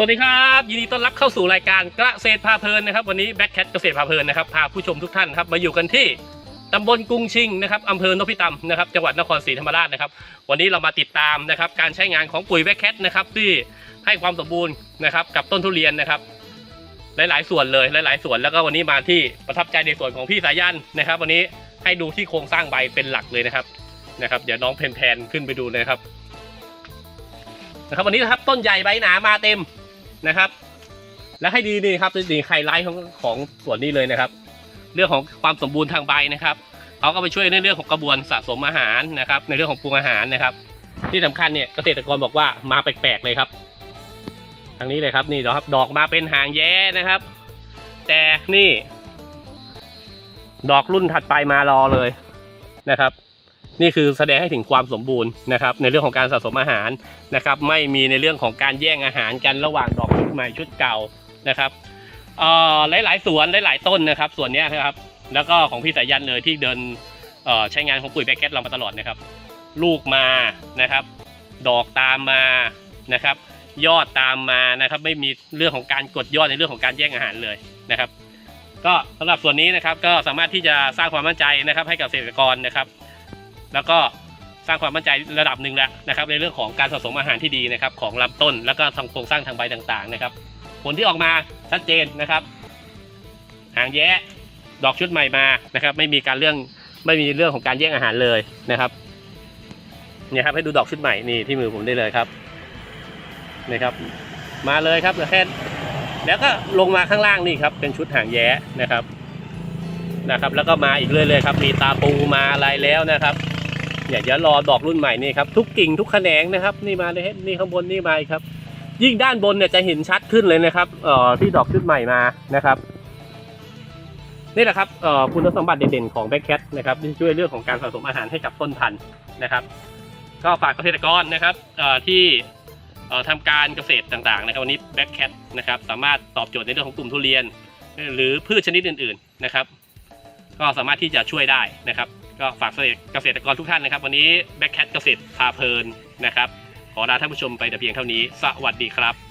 สวัสดีครับยินดีต้อนรับเข้าสู่รายการเกษตรพาเพลินนะครับ วันนี้แบ็คแคทเกษตรพาเพลินนะครับพาผู้ชมทุกท่านครับมาอยู่กันที่ตำบลกรุงชิงนะครับอำเภอนพิตำนะครับจังหวัดนครศรีธรรมราชนะครับ วันนี้เรามาติดตามนะครับการใช้งานของปุ๋ยแบ็คแคทนะครับที่ให้ความสมบูรณ์นะครับกับต้นทุเรียนนะครับ หลายๆ ส่วนเลยหลาย ๆ ส่วนแล้วก็วันนี้มาที่ประทับใจในส่วนของพี่สายันนะครับ วันนี้ให้ดูที่โครงสร้างใบเป็นหลักเลยนะครับนะครับเดี๋ยวน้องเพนแพนขึ้นไปดูเลยครับนะครับวันนี้นะครับต้นใหญ่ใบหนามาเต็ม นะครับ และให้ดีนี่ครับนี่ไฮไลท์ของของส่วนนี้เลยนะครับ เรื่องของความสมบูรณ์ทางใบนะครับเขาก็ไปช่วยในเรื่องของกระบวนสะสมอาหารนะครับ ในเรื่องของปรุงอาหารนะครับ ที่สำคัญเนี่ยเกษตรกรบอกว่ามาแปลกๆเลยครับทางนี้เลยครับนี่นะครับดอกมาเป็นหางแย้นะครับ แต่นี่ ดอกรุ่นถัดไปมารอเลยนะครับ นี่คือแสดงให้ถึงความสมบูรณ์นะครับในเรื่องของการสะสมอาหารนะครับ ไม่มีในเรื่องของการแย่งอาหารกันระหว่างดอกชุดใหม่ชุดเก่านะครับหลายๆสวนหลายๆต้นนะครับสวนนี้นะครับ แล้วก็ของพี่สายันเลยที่เดินใช้งานของปุ๋ยแบคเก็ตเรามาตลอดนะครับ ลูกมานะครับ ดอกตามมานะครับ ยอดตามมานะครับ ไม่มีเรื่องของการกดยอดในเรื่องของการแย่งอาหารเลยนะครับ ก็สำหรับส่วนนี้นะครับก็สามารถที่จะสร้างความมั่นใจนะครับ ให้กับเกษตรกรนะครับ แล้วก็สร้างความมั่นใจระดับหนึ่งแล้วนะครับ ในเรื่องของการสะสมอาหารที่ดีนะครับของลำต้นแล้วก็ทางโครงสร้างทางใบต่างๆนะครับ ผลที่ออกมาชัดเจนนะครับ หางแย้ดอกชุดใหม่มานะครับ ไม่มีการเรื่องไม่มีเรื่องของการแย่งอาหารเลยนะครับเนี่ยครับให้ดูดอกชุดใหม่นี่ที่มือผมได้เลยครับนี่ครับ มาเลยครับเดือแค่แล้วก็ลงมาข้างล่างนี่ครับ เป็นชุดหางแย้นะครับนะครับ แล้วก็มาอีกเรื่อยๆครับ มีตาปูมาอะไรแล้วนะครับ เนี่ยเดี๋ยวรอดอกรุ่นใหม่นี่ครับทุกกิ่งทุกแขนงนะครับ นี่มาเลยนี่ข้างบนนี่มาครับ ยิ่งด้านบนเนี่ยจะเห็นชัดขึ้นเลยนะครับเอ่อที่ดอกชุดใหม่มานะครับนี่แหละครับเอ่อคุณสมบัติเด่นๆของแบ็คแคทนะครับที่ช่วยเรื่องของการสะสมอาหารให้กับต้นพันธุ์นะครับ ก็ฝากเกษตรกรนะครับเอ่อที่เอ่อทำการเกษตรต่างๆนะครับวันนี้แบ็คแคทนะครับสามารถตอบโจทย์ในเรื่องของกลุ่มทุเรียน หรือพืชชนิดอื่นๆนะครับ ก็สามารถที่จะช่วยได้นะครับ ก็ฝากเกษตรกรทุกท่านนะครับ วันนี้แบ็คแคทเกษตรพาเพลินนะครับ ขอลาท่านผู้ชมไปแต่เพียงเท่านี้ สวัสดีครับ